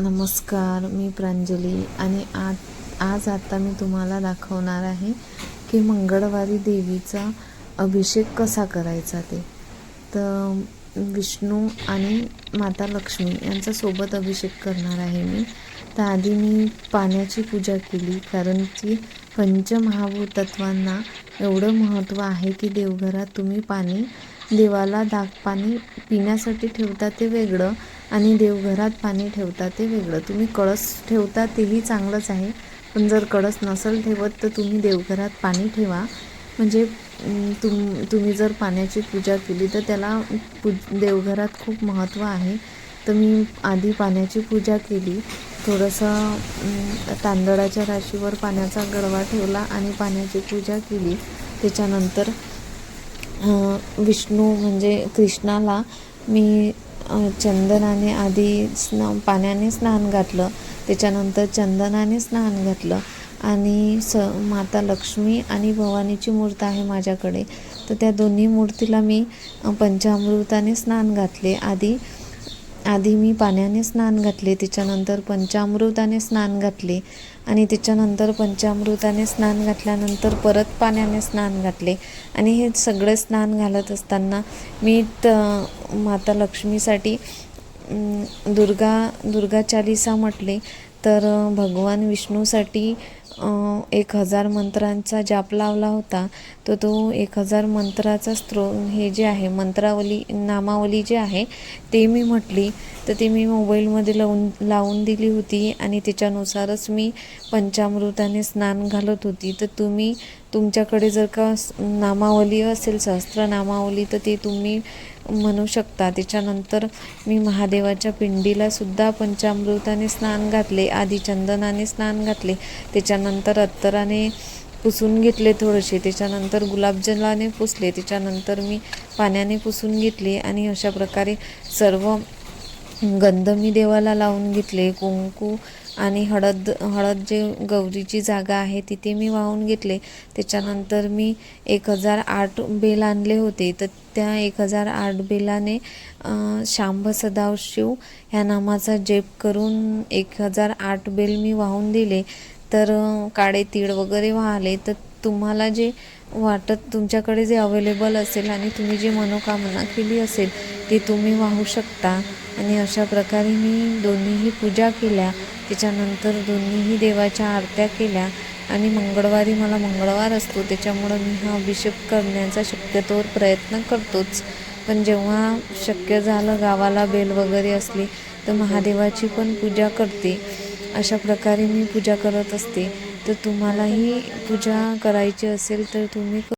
नमस्कार मी प्रांजली आणि आज आज आता मी तुम्हाला दाखवणार आहे की मंगळवारी देवीचा अभिषेक कसा करायचा ते. तर विष्णू आणि माता लक्ष्मी यांचा सोबत अभिषेक करणार आहे मी. तर आधी मी पाण्याची पूजा केली कारण की पंचमहाभूतत्वांना एवढं महत्त्व आहे की देवघरात तुम्ही पाणी देवाला दाग पाणी पिण्यासाठी ठेवता ते वेगळं. आणि देवघरात पाणी ठेवता ते वेगळं. तुम्ही कळस ठेवता तेही चांगलंच आहे. पण जर कळस नसेल ठेवत तर तुम्ही देवघरात पाणी ठेवा. म्हणजे तुम तुम्ही जर पाण्याची पूजा केली तर त्याला पू देवघरात खूप महत्त्व आहे. तर मी आधी पाण्याची पूजा केली. थोडंसं तांदळाच्या राशीवर पाण्याचा गडवा ठेवला आणि पाण्याची पूजा केली. त्याच्यानंतर विष्णू म्हणजे कृष्णाला मी चंदनाने आधी स्न पाण्याने स्नान घातलं. त्याच्यानंतर चंदनाने स्नान घातलं. आणि स माता लक्ष्मी आणि भवानीची मूर्त आहे माझ्याकडे. तर त्या दोन्ही मूर्तीला मी पंचामृताने स्नान घातले. आधी आधी मी पाण्याने स्नान घातले त्याच्यानंतर पंचामृताने स्नान घातले आणि त्याच्यानंतर पंचामृताने स्नान घातल्यानंतर परत पाण्याने स्नान घातले. आणि हे सगळे स्नान घालत असताना मी त माता लक्ष्मीसाठी दुर्गा दुर्गा चालिसा म्हटले. तर भगवान विष्णूसाठी एक हजार मंत्रांचा जाप लावला होता. तर तो एक हजार मंत्राचा स्त्रो हे जे आहे मंत्रावली नामावली जे आहे ते मी म्हटली. तर ती मी मोबाईलमध्ये लावून लावून दिली होती आणि त्याच्यानुसारच मी पंचामृताने स्नान घालत होती. तर तुम्ही तुमच्याकडे जर का नामावली असेल सहस्त्र नामावली तर ते तुम्ही म्हणू शकता. त्याच्यानंतर मी महादेवाच्या पिंडीला सुद्धा पंचामृताने स्नान घातले आधी चंदनाने स्नान घातले त्याच्यानंतर अत्तराने पुसून घेतले थोडेसे त्याच्यानंतर गुलाबजलाने पुसले त्याच्यानंतर मी पाण्याने पुसून घेतले आणि अशा प्रकारे सर्व गंध मी देवाला लावून घेतले. कुंकू आणि हळद हळद जे गौरीची जागा आहे तिथे मी वाहून घेतले. त्याच्यानंतर मी एक हजार आठ बेल आणले होते. तर त्या एक हजार आठ बेलाने शांभ शांभ सदाशिव ह्या नामाचा जेप करून एक हजार आठ बेल मी वाहून दिले. तर काळे तीळ वगैरे वाहले. तर तुम्हाला जे वाटत तुमच्याकडे जे अवेलेबल असेल आणि तुम्ही जी मनोकामना केली असेल ती तुम्ही वाहू शकता. आणि अशा प्रकारे मी दोन्हीही पूजा केल्या. त्याच्यानंतर दोन्हीही देवाच्या आरत्या केल्या आणि मंगळवारी मला मंगळवार असतो. त्याच्यामुळं मी हा अभिषेक करण्याचा शक्यतोवर प्रयत्न करतोच. पण जेव्हा शक्य झालं गावाला बेल वगैरे असली तर महादेवाची पण पूजा करते. अशा प्रकारे मी पूजा करत असते. तर तुम्हालाही पूजा करायची असेल तर तुम्ही